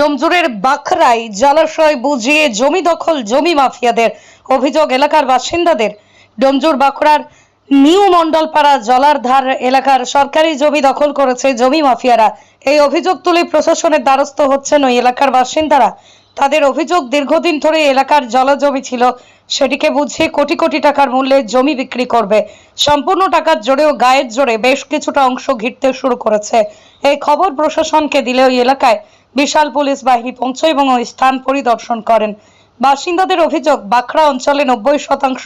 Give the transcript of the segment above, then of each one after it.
ডোমজুরের বাখরাই জলাশয় বুঝিয়ে জমি দখল, জমি মাফিয়াদের অভিযোগ এলাকার বাসিন্দাদের। ডোমজুর বাঁকুড়ার নিউ মন্ডলপাড়া জলার ধার এলাকার সরকারি জমি দখল করেছে জমি মাফিয়ারা। এই অভিযোগ তুলে প্রশাসনের দ্বারস্থ হচ্ছেন ওই এলাকার বাসিন্দারা। তাদের অভিযোগ দীর্ঘদিন ধরে এলাকার জলজমি ছিল, সেটিকে বুঝিয়ে কোটি কোটি টাকার মূল্যে জমি বিক্রি করবে। সম্পূর্ণ টাকার জোরেও গায়ের জোরে বেশ কিছুটা অংশ ঘিরতে শুরু করেছে। এই খবর প্রশাসনকে দিলে ওই এলাকায় বিশাল পুলিশ বাহিনী পৌঁছে এবং ওই স্থান পরিদর্শন করেন। বাসিন্দাদের অভিযোগ বাখরা অঞ্চলে নব্বই শতাংশ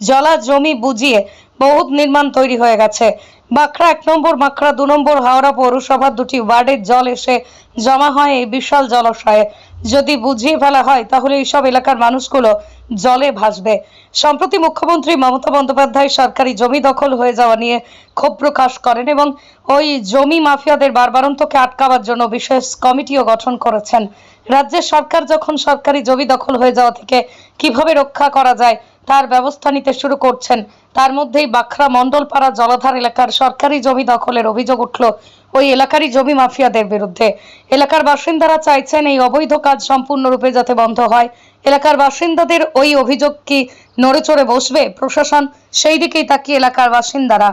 জলা জমি বুঝিয়ে বহুত নির্মাণ তৈরি হয়ে গেছে। বাঁকড়া এক নম্বর, বাঁকড়া দু নম্বর, হাওড়া পৌরসভার দুটি ওয়ার্ডের জল এসে জমা হয় এই বিশাল জলাশয়ে। যদি বুঝিয়ে ফেলা হয়, তাহলে এইসব এলাকার মানুষগুলো জলে ভাসবে। সম্প্রতি মুখ্যমন্ত্রী মমতা বন্দ্যোপাধ্যায় সরকারি জমি দখল হয়ে যাওয়া নিয়ে ক্ষোভ প্রকাশ করেন এবং ওই জমি মাফিয়াদের বারবারন্তকে আটকাবার জন্য বিশেষ কমিটিও গঠন করেছেন। রাজ্যের সরকার যখন সরকারি জমি দখল হয়ে যাওয়া থেকে কীভাবে রক্ষা করা যায় তার ব্যবস্থা নিতে শুরু করছেন। তার মধ্যেই বাখরা মণ্ডলপাড়া জলাধার এলাকার সরকারি জমি দখলের অভিযোগ উঠল ওই এলাকারই জমি মাফিয়াদের বিরুদ্ধে। এলাকার বাসিন্দারা চাইছেন এই অবৈধ কাজ সম্পূর্ণরূপে যাতে বন্ধ হয়। এলাকার বাসিন্দাদের ওই অভিযোগ কি নড়ে চড়ে বসবে প্রশাসন? সেই দিকেই তাকিয়ে এলাকার বাসিন্দারা।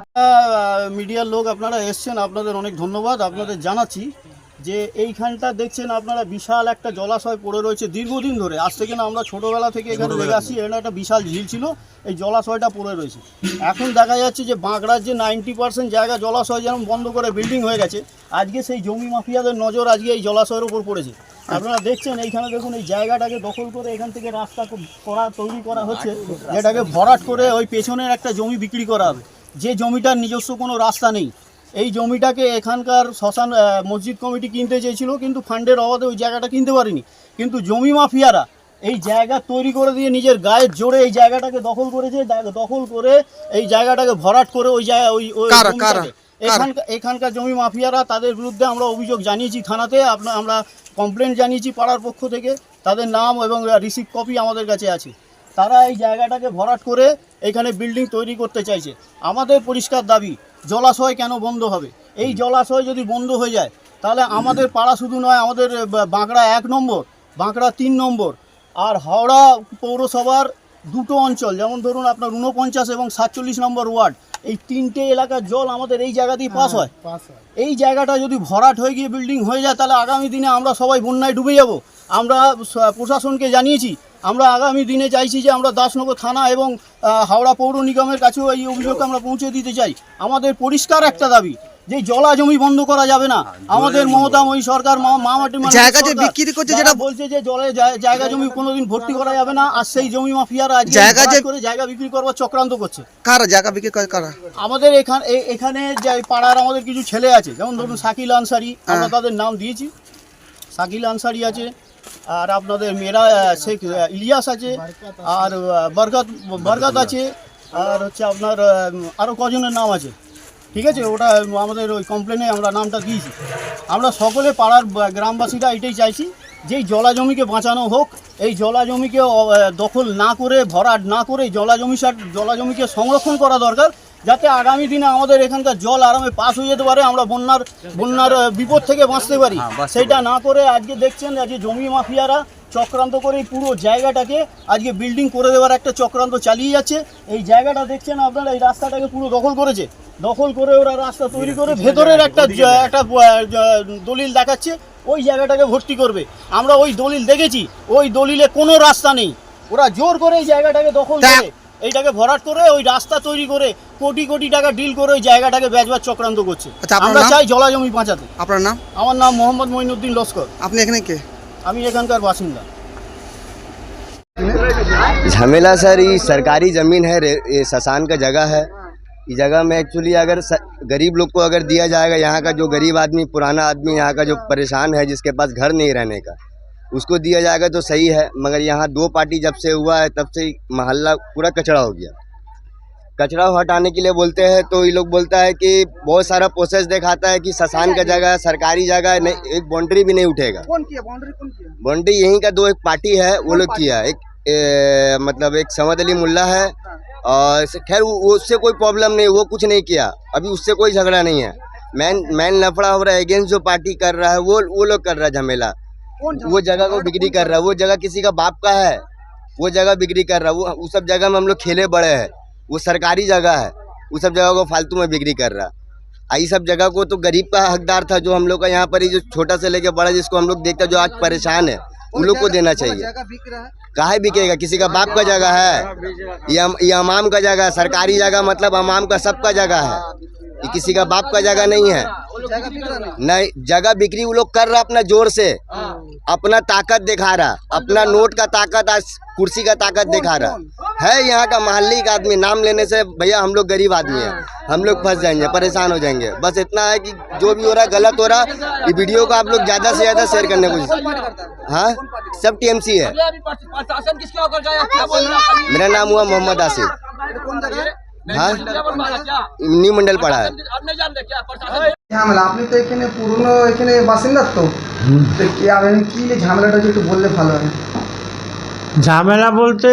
মিডিয়ার লোক আপনারা এসছেন, আপনাদের অনেক ধন্যবাদ, আপনাদের জানাচ্ছি। যে এইখানটা দেখছেন আপনারা বিশাল একটা জলাশয় পড়ে রয়েছে দীর্ঘদিন ধরে। আজ থেকে না আমরা ছোটোবেলা থেকে এখানে দেখে আসি এখানে একটা বিশাল ঝিল ছিল এই জলাশয়টা পড়ে রয়েছে। এখন দেখা যাচ্ছে যে বাঁকড়ার যে নাইনটি পার্সেন্ট জায়গা জলাশয় যেমন বন্ধ করে বিল্ডিং হয়ে গেছে আজকে সেই জমি মাফিয়াদের নজর আজকে এই জলাশয়ের উপর পড়েছে। আপনারা দেখছেন এইখানে দেখুন এই জায়গাটাকে দখল করে এখান থেকে রাস্তা করা তৈরি করা হচ্ছে যেটাকে ভরাট করে ওই পেছনের একটা জমি বিক্রি করা হবে। যে জমিটার নিজস্ব কোনো রাস্তা নেই এই জমিটাকে এখানকার শ্মশান মসজিদ কমিটি কিনতে চেয়েছিল কিন্তু ফান্ডের অভাবে ওই জায়গাটা কিনতে পারেনি। কিন্তু জমি মাফিয়ারা এই জায়গা তৈরি করে দিয়ে নিজের গায়ের জোরে এই জায়গাটাকে দখল করেছে দখল করে এই জায়গাটাকে ভরাট করে ওই জায়গা ওই ওই কারা, এখানকার এখানকার জমি মাফিয়ারা তাদের বিরুদ্ধে আমরা অভিযোগ জানিয়েছি থানাতে আপনার আমরা কমপ্লেন জানিয়েছি পাড়ার পক্ষ থেকে তাদের নাম এবং রিসিভ কপি আমাদের কাছে আছে। তারা এই জায়গাটাকে ভরাট করে এখানে বিল্ডিং তৈরি করতে চাইছে। আমাদের পরিষ্কার দাবি জলাশয় কেন বন্ধ হবে? এই জলাশয় যদি বন্ধ হয়ে যায় তাহলে আমাদের পাড়া শুধু নয় আমাদের বাঁকড়া এক নম্বর বাঁকড়া তিন নম্বর আর হাওড়া পৌরসভার দুটো অঞ্চল যেমন ধরুন আপনার ঊনপঞ্চাশ এবং সাতচল্লিশ নম্বর ওয়ার্ড এই তিনটে এলাকার জল আমাদের এই জায়গা দিয়ে পাস হয়। এই জায়গাটা যদি ভরাট হয়ে গিয়ে বিল্ডিং হয়ে যায় তাহলে আগামী দিনে আমরা সবাই বন্যায় ডুবে যাব। আমরা প্রশাসনকে জানিয়েছি আমরা আগামী দিনে চাইছি যে আমরা দাসনগর থানা এবং হাওড়া পৌর নিগমের কাছেও এই অভিযোগ আমরা পৌঁছে দিতে চাই। আমাদের পরিষ্কার একটা দাবি যে জলা জমি বন্ধ করা যাবে না। আমাদের মমতাময়ী সরকার মা- মা মাটি মানুষের জায়গা যে সরকার, বিক্রি করছে যেটা- বলছে যে জলে জায়গা জমি কোনোদিন ভর্তি করা যাবে না আর সেই জমি মাফিয়ারা জায়গা যে- করে জায়গা বিক্রি করবার চক্রান্ত করছে। কারা জায়গা বিক্রি করে কারা? আমাদের এখানে এখানে যে পাড়ার আমাদের কিছু ছেলে আছে যেমন ধরুন শাকিল আনসারি আমরা তাদের নাম দিয়েছি। শাকিল আনসারি আছে আর আপনাদের মেয়েরা শেখ ইলিয়াস আছে আর আহ, বরকত বরকত আছে আর হচ্ছে আপনার আরও কজনের নাম আছে। ঠিক আছে? ওটা আমাদের ওই কমপ্লেনে আমরা নামটা দিয়েছি। আমরা সকলে পাড়ার গ্রামবাসীরা এটাই চাইছি যে এই জলা জমিকে বাঁচানো হোক। এই জলা জমিকে দখল না করে ভরাট না করে জলা জমি জলা জমিকে সংরক্ষণ করা দরকার। যাতে আগামী দিনে আমাদের এখানকার জল আরামে পাস হয়ে যেতে পারে আমরা বন্যার বন্যার বিপদ থেকে বাঁচতে পারি। সেটা না করে আজকে দেখছেন আজকে জমি মাফিয়ারা চক্রান্ত করে এই পুরো জায়গাটাকে আজকে বিল্ডিং করে দেওয়ার একটা চক্রান্ত চালিয়ে যাচ্ছে। এই জায়গাটা দেখছেন আপনারা এই রাস্তাটাকে পুরো দখল করেছে। দখল করে ওরা রাস্তা তৈরি করে ভেতরের একটা জ- একটা আহ, জ- দলিল দেখাচ্ছে ওই জায়গাটাকে ভর্তি করবে আমরা ওই দলিল দেখেছি ওই দলিলে কোনো রাস্তা নেই ওরা জোর করে এই জায়গাটাকে দখল তা- করে এইটাকে ভরাট করে ওই রাস্তা তৈরি করে কোটি কোটি টাকা ডিল করে ওই জায়গাটাকে বেচবার চক্রান্ত করছে আচ্ছা, আপনার আমরা নাম? চাই জলা জমি বাঁচাতে আপনার নাম আমার নাম মোহাম্মদ মঈনুদ্দিন লস্কর আপনি এখানে কে আমি এখানকার বাসিন্দা झमेला सर ये सरकारी ज़मीन है रे- ये शशान का जगह है इस जगह में एक्चुअली अगर स, गरीब लोग को अगर दिया जाएगा यहाँ का जो गरीब आदमी पुराना आदमी यहाँ का जो परेशान है जिसके पास घर नहीं रहने का उसको दिया जाएगा तो सही है मगर यहाँ दो पार्टी जब से हुआ है तब से मोहल्ला पूरा कचरा हो गया। कचरा हटाने के लिए बोलते हैं तो ये लोग बोलता है कि बहुत सारा प्रोसेस दिखाता है कि शशान का जगह सरकारी जगह नहीं एक बाउंड्री भी नहीं उठेगा। कौन किया? बाउंड्री कौन किया? बाउंड्री यहीं का दो एक पार्टी है वो लोग किया एक ए, मतलब एक समद अली मुल्ला है खैर उससे कोई प्रॉब्लम नहीं वो कुछ नहीं किया। अभी उससे कोई झगड़ा नहीं है। मैन मैन लफड़ा हो रहा है अगेंस्ट जो पार्टी कर रहा है वो वो लोग कर रहा है झमेला। वो जगह को बिक्री कर रहा है वो जगह किसी का बाप का है। वो जगह बिक्री कर रहा है वो उस सब जगह में हम लोग खेले बड़े हैं। वो सरकारी जगह है उस सब जगह को फालतू में बिक्री कर रहा है। ये सब जगह को तो गरीब का हकदार था जो हम लोग का यहाँ पर ही जो छोटा से लेके बड़ा जिसको हम लोग देखते जो आज परेशान है। उन लोग को देना चाहिए। जगह बिक रहा है। काहे बिकेगा? किसी का बाप का जगह है ये अम- अमाम का जगह है सरकारी जगह मतलब अमाम का सबका जगह है। ये किसी का बाप का जगह नहीं है। नहीं। नहीं जगह बिक्री वो लोग कर रहा अपना ज़ोर से। अपना ताकत दिखा रहा अपना नोट का ताकत आज कुर्सी का ताकत दिखा रहा। है यहाँ का मोहल्ली का आदमी नाम लेने से भैया हम लोग गरीब आदमी हैं। हम लोग फंस जाएंगे परेशान हो जाएंगे बस इतना है कि जो भी हो रहा है गलत हो रहा है ये वीडियो को आप लोग ज्यादा से ज्यादा शेयर करने की कोशिश हाँ सब टीएमसी है मेरा नाम हुआ मोहम्मद आसिफ कौन जगह है हाँ न्यू मंडल पड़ा है ঝামেলা আপনি তো এখানে পুরনো এখানে বাসিন্দা তো তো কি আপনি কি নিয়ে ঝামেলাটা যদি একটু বললে ভালো হয় ঝামেলা বলতে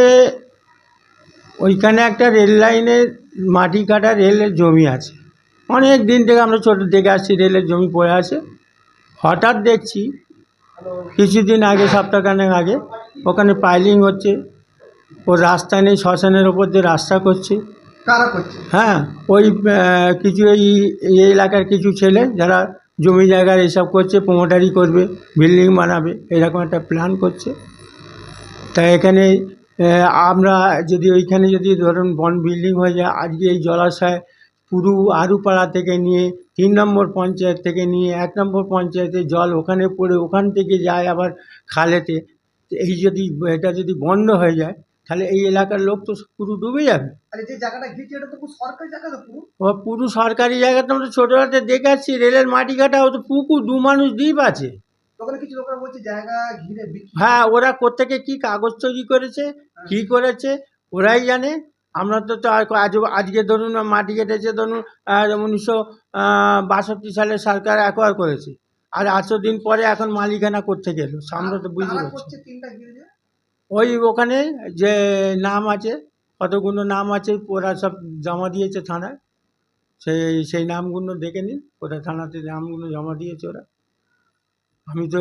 ওইখানে একটা রেল লাইনের মাটি কাটা রেলের জমি আছে। অনেক দিন থেকে আমরা ছোটো দেখে আসছি রেলের জমি পড়ে আছে। হঠাৎ দেখছি কিছুদিন আগে সপ্তাহখানেক আগে ওখানে পাইলিং হচ্ছে। ও রাস্তা নেই শ্মশানের ওপর দিয়ে রাস্তা করছে। কারা করছে? হ্যাঁ ওই কিছু এই এলাকার কিছু ছেলে যারা জমি জায়গার এসব করছে প্রমোটারি করবে বিল্ডিং বানাবে এরকম একটা প্ল্যান করছে। তাই এখানে আমরা যদি ওইখানে যদি ধরুন বন বিল্ডিং হয়ে যায় আজকে এই জলাশয় পুরু আরুপাড়া থেকে নিয়ে তিন নম্বর পঞ্চায়েত থেকে নিয়ে এক নম্বর পঞ্চায়েতে জল ওখানে পড়ে ওখান থেকে যায় আবার খালেতে এই যদি এটা যদি বন্ধ হয়ে যায় তাহলে এই এলাকার লোক তো পুরো ডুবে যাবে। পুরো সরকারি জায়গা তো আমরা ছোটোবেলাতে দেখে আসছি রেলের মাটি কাটা ও তো পুকুর দু মানুষ দ্বীপ আছে। ওখানে কিছু লোকেরা বলছে জায়গা ঘিরে হ্যাঁ ওরা কোত্থেকে কী কাগজ তৈরি করেছে কী করেছে ওরাই জানে। আমরা তো আজ আজকে ধরুন মাটি কেটেছে ধরুন উনিশশো বাষট্টি সালে সরকার অ্যাকোয়ার করেছে। আর আটশো দিন পরে এখন মালিকানা করতে এলো? আমরা তো বুঝতে পারছি ওই ওখানে যে নাম আছে কতগুলো নাম আছে ওরা সব জমা দিয়েছে থানায়। সেই সেই নামগুলো দেখে নিন ওরা থানাতে নামগুলো জমা দিয়েছে ওরা। আমি তো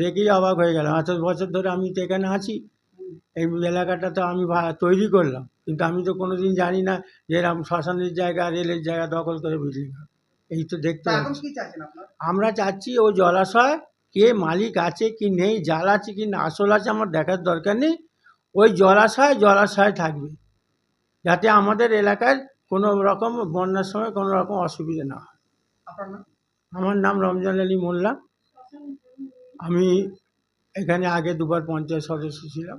দেখেই অবাক হয়ে গেলাম। এত বছর ধরে আমি তো এখানে আছি। এই এলাকাটা তো আমি তৈরি করলাম। কিন্তু আমি তো কোনো দিন জানি না যে এরকম শ্মশানের জায়গা রেলের জায়গা দখল করে বিল্ডিং এই তো দেখতে আমরা চাচ্ছি ও জলাশয় কে মালিক আছে কি নেই জাল আছে কি না আসল আছে আমার দেখার দরকার নেই। ওই জলাশয় জলাশয় থাকবে। যাতে আমাদের এলাকার কোনো রকম বন্যার সময় কোনো রকম অসুবিধা না হয়। আমার নাম রমজান আলী মোল্লা। আমি এখানে আগে দুবার পঞ্চায়েত সদস্য ছিলাম।